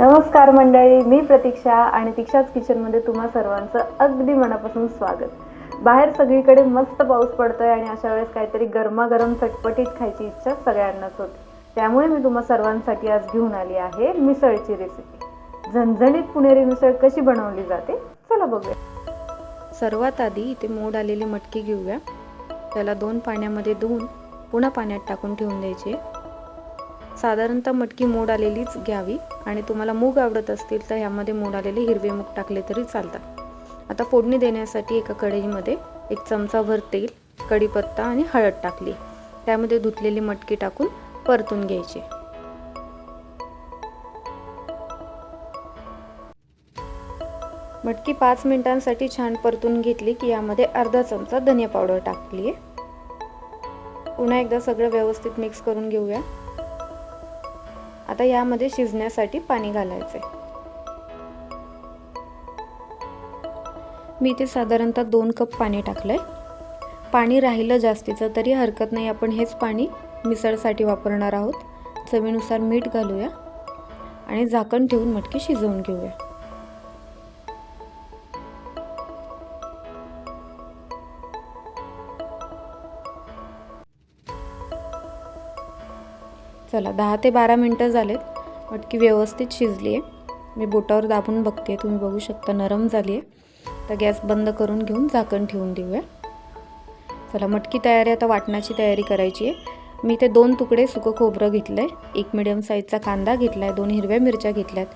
नमस्कार मंडळी मी प्रतीक्षा आणि तीक्षाच किचनमध्ये तुम्हा सर्वांचं अगदी मनापासून स्वागत. बाहेर सगळीकडे मस्त पाऊस पडतोय आणि अशा वेळेस काहीतरी गरमागरम चटपटीत खायची इच्छा सगळ्यांनाच होती. त्यामुळे मी तुम्हा सर्वांसाठी आज घेऊन आली आहे मिसळची रेसिपी झणझणीत पुणेरी मिसळ कशी बनवली जाते? चला बघूया. सर्वात आधी इथे मोड आलेली मटकी घेऊया. त्याला दोन पाण्यामध्ये धुवून पुन्हा पाण्यात टाकून ठेवून द्यायचे. साधारणतः मटकी मोड आलेलीच घ्यावी आणि तुम्हाला मूग आवडत असतील तर ह्यामध्ये मोड आलेले हिरवे मूग टाकले तरी चालतात. आता फोडणी देण्यासाठी एका कढईमध्ये एक चमचाभर तेल कढीपत्ता आणि हळद टाकली. त्यामध्ये धुतलेली मटकी टाकून परतून घ्यायची. मटकी पाच मिनिटांसाठी छान परतून घेतली की यामध्ये अर्धा चमचा धनिया पावडर टाकली आहे पुन्हा एकदा सगळं व्यवस्थित मिक्स करून घेऊया. आता यामध्ये शिजण्यासाठी पाणी घालायचं आहे मी इथे साधारणतः दोन कप पाणी टाकलं आहे पाणी राहिलं जास्तीचं तरी हरकत नाही आपण हेच पाणी मिसळसाठी वापरणार आहोत. चवीनुसार मीठ घालूया आणि झाकण ठेवून मटकी शिजवून घेऊया. चला दहा ते बारा मिनटं झालेत मटकी व्यवस्थित शिजली आहे मी बोटावर दाबून बघते तुम्ही बघू शकता नरम झाली आहे तर गॅस बंद करून घेऊन झाकण ठेवून देऊया. चला मटकी तयारी आता वाटणाची तयारी करायची आहे. मी ते दोन तुकडे सुकं खोबरं घेतलं आहे एक मिडियम साईजचा कांदा घेतला आहे दोन हिरव्या मिरच्या घेतल्यात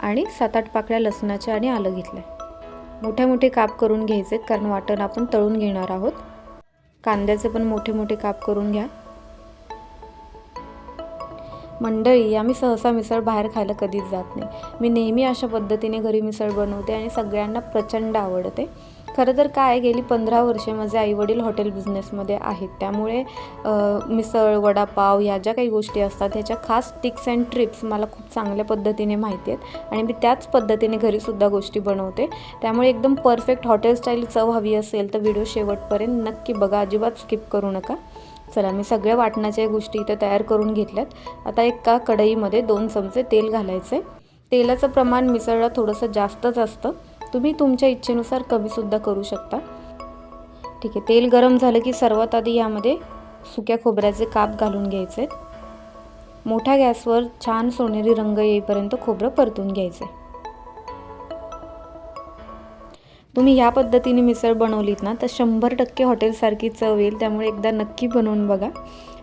आणि सात आठ पाकळ्या लसणाच्या आणि आलं घेतलं आहे मोठे मोठे काप करून घ्यायचे कारण वाटण आपण तळून घेणार आहोत. कांद्याचे पण मोठे मोठे काप करून घ्या. मंडळी आम्ही सहसा मिसळ बाहेर खायला कधीच जात नाही. मी नेहमी अशा पद्धतीने घरी मिसळ बनवते आणि सगळ्यांना प्रचंड आवडते. खरं तर काय गेली पंधरा वर्षे माझे आईवडील हॉटेल बिझनेसमध्ये आहेत. त्यामुळे मिसळ वडापाव ह्या ज्या काही गोष्टी असतात ह्याच्या खास टिक्स अँड ट्रिप्स मला खूप चांगल्या पद्धतीने माहिती आहेत. आणि मी त्याच पद्धतीने घरीसुद्धा गोष्टी बनवते. त्यामुळे एकदम परफेक्ट हॉटेल स्टाईल चव हवी असेल तर व्हिडिओ शेवटपर्यंत नक्की बघा. अजिबात स्किप करू नका. चला मी सगळ्या वाटणाच्या गोष्टी इथं तयार करून घेतल्यात. आता एका कढईमध्ये दोन चमचे तेल घालायचे. तेलाचं प्रमाण मिसळला थोडंसं जास्तच असतं. तुम्ही तुमच्या इच्छेनुसार कमीसुद्धा करू शकता. ठीक आहे तेल गरम झालं की सर्वात आधी यामध्ये सुक्या खोबऱ्याचे काप घालून घ्यायचे. मोठ्या गॅसवर छान सोनेरी रंग येईपर्यंत खोबरं परतून घ्यायचं. तुम्ही ह्या पद्धतीने मिसळ बनवलीत ना तर शंभर टक्के हॉटेलसारखी चव येईल. त्यामुळे एकदा नक्की बनवून बघा.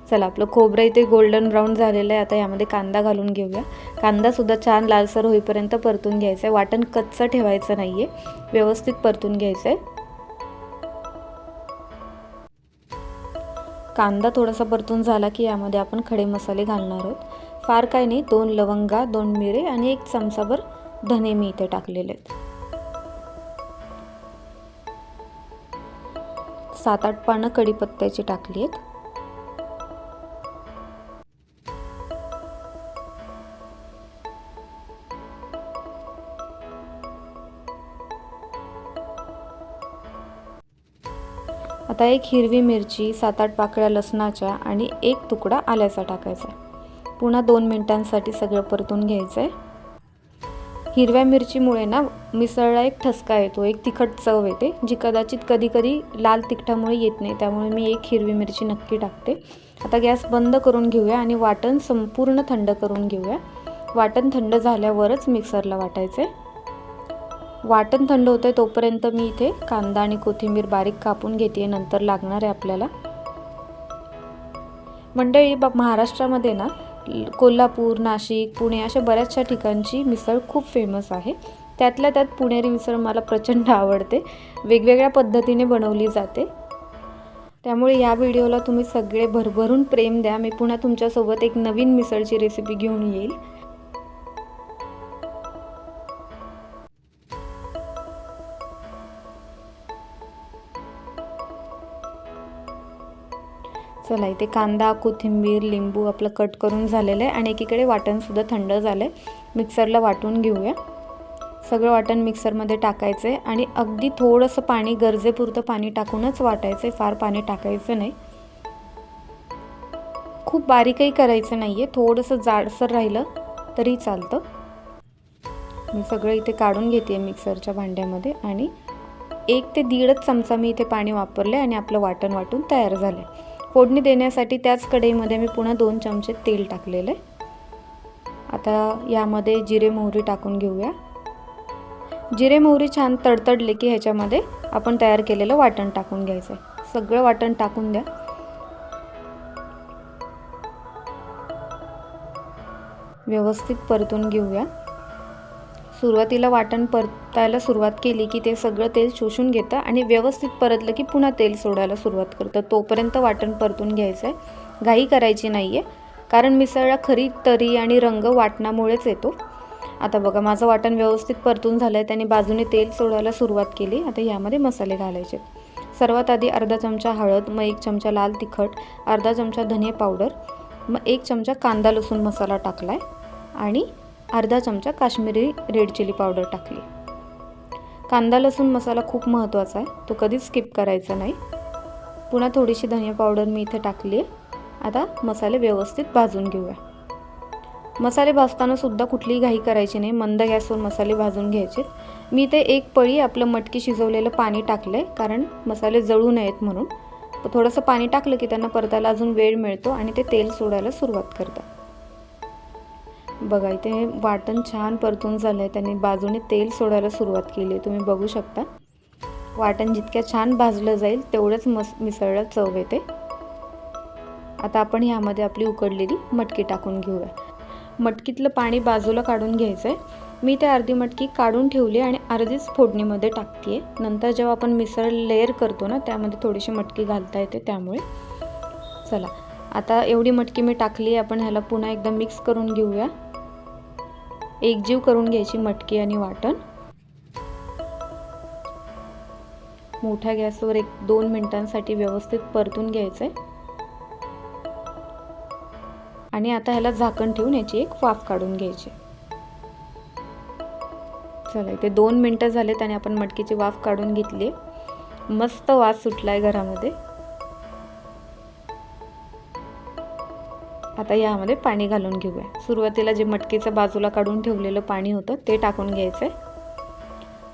चला आपलं खोबरं इथे गोल्डन ब्राऊन झालेलं आहे. आता यामध्ये कांदा घालून घेऊया. कांदासुद्धा छान लालसर होईपर्यंत परतून घ्यायचं आहे. वाटण कच्चं ठेवायचं नाही आहे व्यवस्थित परतून घ्यायचं आहे. कांदा थोडासा परतून झाला की यामध्ये आपण खडे मसाले घालणार आहोत. फार काय नाही. दोन लवंगा दोन मिरे आणि एक चमचाभर धने मी इथे टाकलेले आहेत. सात आठ पानं कढीपत्त्याची टाकली आहेत. आता एक हिरवी मिरची सात आठ पाकळ्या लसणाच्या आणि एक तुकडा आल्याचा टाकायचा. पुन्हा दोन मिनिटांसाठी सगळं परतून घ्यायचं आहे हिरव्या मिरचीमुळे ना मिसळला एक ठसका येतो एक तिखट चव येते जी कदाचित कधीकधी लाल तिखटामुळे येत नाही. त्यामुळे मी एक हिरवी मिरची नक्की टाकते. आता गॅस बंद करून घेऊया आणि वाटण संपूर्ण थंड करून घेऊया. वाटण थंड झाल्यावरच मिक्सरला वाटायचे. वाटण थंड होतं तोपर्यंत मी इथे कांदा आणि कोथिंबीर बारीक कापून घेते नंतर लागणार आहे आपल्याला. मंडळी बा महाराष्ट्रामध्ये ना कोल्हापूर नाशिक पुणे अशा बऱ्याचशा ठिकाणची मिसळ खूप फेमस आहे. त्यातल्या त्यात पुणेरी मिसळ मला प्रचंड आवडते. वेगवेगळ्या पद्धतीने बनवली जाते. त्यामुळे या व्हिडिओला तुम्ही सगळे भरभरून प्रेम द्या. मी पुन्हा तुमच्यासोबत एक नवीन मिसळची रेसिपी घेऊन येईल. चला इथे कांदा कोथिंबीर लिंबू आपलं कट करून झालेलं आहे आणि एकीकडे वाटणसुद्धा थंड झालं आहे मिक्सरला वाटून घेऊया. सगळं वाटण मिक्सरमध्ये टाकायचं आहे आणि अगदी थोडंसं पाणी गरजेपुरतं पाणी टाकूनच वाटायचं आहे. फार पाणी टाकायचं नाही. खूप बारीकही करायचं नाही आहे थोडंसं जाडसर राहिलं तरी चालतं. मी सगळं इथे काढून घेते मिक्सरच्या भांड्यामध्ये आणि एक ते दीडच चमचा मी इथे पाणी वापरले आणि आपलं वाटण वाटून तयार झालं फोडणी देण्यासाठी त्याच कढईमध्ये मी पुन्हा दोन चमचे तेल टाकलेलं आहे. आता यामध्ये जिरे मोहरी टाकून घेऊया. जिरे मोहरी छान तडतडले की ह्याच्यामध्ये आपण तयार केलेलं वाटण टाकून घ्यायचं आहे सगळं वाटण टाकून द्या. व्यवस्थित परतून घेऊया. सुरुवातीला वाटण परतायला सुरुवात केली की ते सगळं तेल शोषून घेतं आणि व्यवस्थित परतलं की पुन्हा तेल सोडायला सुरुवात करतं. तोपर्यंत वाटण परतून घ्यायचं आहे घाई करायची नाही आहे कारण मिसळला खरी तरी आणि रंग वाटणामुळेच येतो. आता बघा माझं वाटण व्यवस्थित परतून झालं आहे त्याने बाजूने तेल सोडायला सुरुवात केली. आता यामध्ये मसाले घालायचे. सर्वात आधी अर्धा चमचा हळद मग एक चमचा लाल तिखट अर्धा चमचा धने पावडर मग एक चमचा कांदा लसूण मसाला टाकला आहे आणि अर्धा चमचा काश्मीरी रेड चिली पावडर टाकली. कांदा लसूण मसाला खूप महत्त्वाचा आहे. तो कधीच स्किप करायचा नाही. पुन्हा थोडीशी धनिया पावडर मी इथे टाकली आहे आता मसाले व्यवस्थित भाजून घेऊया. मसाले भाजताना सुद्धा कुठलीही घाई करायची नाही. मंद गॅसवर मसाले भाजून घ्यायचे. मी ते एक पळी आपलं मटकी शिजवलेलं पाणी टाकलं आहे कारण मसाले जळू नयेत म्हणून. थोडंसं पाणी टाकलं की त्यांना परतायला अजून वेळ मिळतो आणि ते तेल सोडायला सुरुवात करतात. बघा इथे वाटण छान परतून झालं आहे त्यांनी बाजूने तेल सोडायला सुरुवात केली आहे. तुम्ही बघू शकता. वाटण जितक्या छान भाजलं जाईल तेवढंच मस मिसळला चव येते. आता आपण ह्यामध्ये आपली उकडलेली मटकी टाकून घेऊया. मटकीतलं पाणी बाजूला काढून घ्यायचं आहे मी ते अर्धी मटकी काढून ठेवली आणि अर्धीच फोडणीमध्ये टाकते आहे नंतर जेव्हा आपण मिसळ लेअर करतो ना त्यामध्ये थोडीशी मटकी घालता येते त्यामुळे. चला आता एवढी मटकी मी टाकली आपण ह्याला पुन्हा एकदा मिक्स करून घेऊया. एकजीव करून घ्यायची मटकी आणि वाटण. मोठ्या गॅसवर एक दोन मिनिटांसाठी व्यवस्थित परतून घ्यायचं आहे आणि आता ह्याला झाकण ठेवून याची एक वाफ काढून घ्यायची. चला इथे दोन मिनटं झालेत आणि आपण मटकीची वाफ काढून घेतली. मस्त वास सुटलाय घरामध्ये. आता यामध्ये पाणी घालून घेऊया. सुरुवातीला जे मटकीचं बाजूला काढून ठेवलेलं पाणी होतं ते टाकून घ्यायचं आहे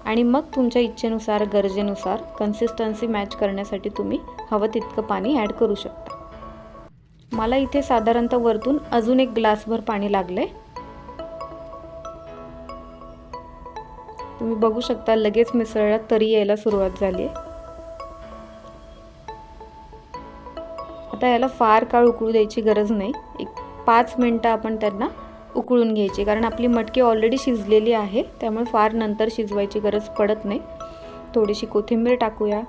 आणि मग तुमच्या इच्छेनुसार गरजेनुसार कन्सिस्टन्सी मॅच करण्यासाठी तुम्ही हवं तितकं पाणी ॲड करू शकता. मला इथे साधारणतः वरतून अजून एक ग्लासभर पाणी लागलं आहे तुम्ही बघू शकता लगेच मिसळला तरी यायला सुरुवात झाली आहे. आता याला फार काळ उकळू द्यायची गरज नाही. एक पाच मिनटं आपण त्यांना उकळून घ्यायची कारण आपली मटकी ऑलरेडी शिजलेली आहे त्यामुळे फार नंतर शिजवायची गरज पडत नाही. थोडीशी कोथिंबीर टाकूया.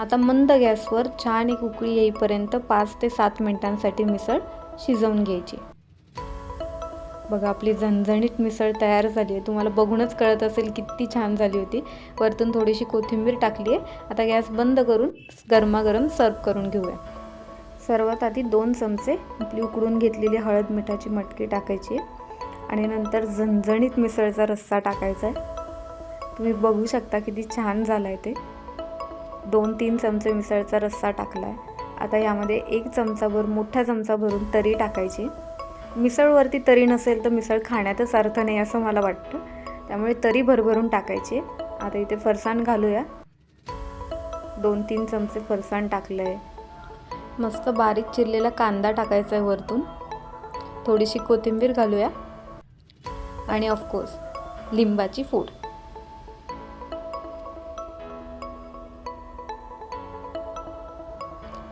आता मंद गॅसवर छान एक उकळी येईपर्यंत पाच ते सात मिनिटांसाठी मिसळ शिजवून घ्यायची. बघा आपली झणझणीत मिसळ तयार झाली आहे. तुम्हाला बघूनच कळत असेल किती छान झाली होती. वरतून थोडीशी कोथिंबीर टाकली आहे आता गॅस बंद करून गरमागरम सर्व करून घेऊया. सर्वात आधी दोन चमचे आपली उकडून घेतलेली हळद मिठाची मटकी टाकायची आहे. आणि नंतर झणझणीत मिसळचा रस्सा टाकायचा आहे. तुम्ही बघू शकता किती छान झाला आहे ते. दोन तीन चमचे मिसळचा रस्सा टाकला आहे आता यामध्ये एक चमचाभर मोठा चमचा भरून तरी टाकायची. मिसळवरती तरी नसेल तर मिसळ खाण्यातच अर्थ नाही असं मला वाटतं. त्यामुळे तरी भरभरून टाकायची. आता इथे फरसाण घालूया. दोन तीन चमचे फरसाण टाकलं आहे मस्त बारीक चिरलेला कांदा टाकायचा आहे वरतून. थोडीशी कोथिंबीर घालूया. आणि ऑफकोर्स लिंबाची फोड.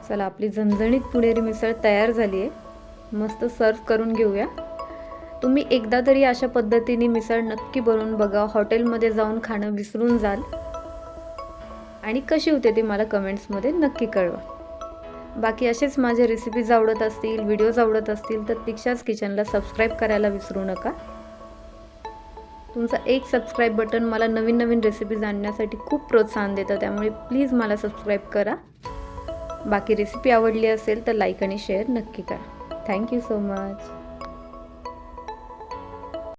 चला आपली झणझणीत पुणेरी मिसळ तयार झाली आहे मस्त सर्व करून घेऊया. तुम्ही एकदा तरी अशा पद्धतीने मिसळ नक्की बनवून बघा. हॉटेलमध्ये जाऊन खाणं विसरून जाल. आणि कशी होते ते मला कमेंट्समध्ये नक्की कळवा. बाकी असेच माझे रेसिपीज आवडत असतील व्हिडिओज आवडत असतील तर दीक्षाच किचनला सबस्क्राईब करायला विसरू नका. तुमचा एक सबस्क्राईब बटन मला नवीन नवीन रेसिपीज आणण्यासाठी खूप प्रोत्साहन देतं त्यामुळे प्लीज मला सबस्क्राईब करा. बाकी रेसिपी आवडली असेल तर लाईक आणि शेअर नक्की करा. Thank you so much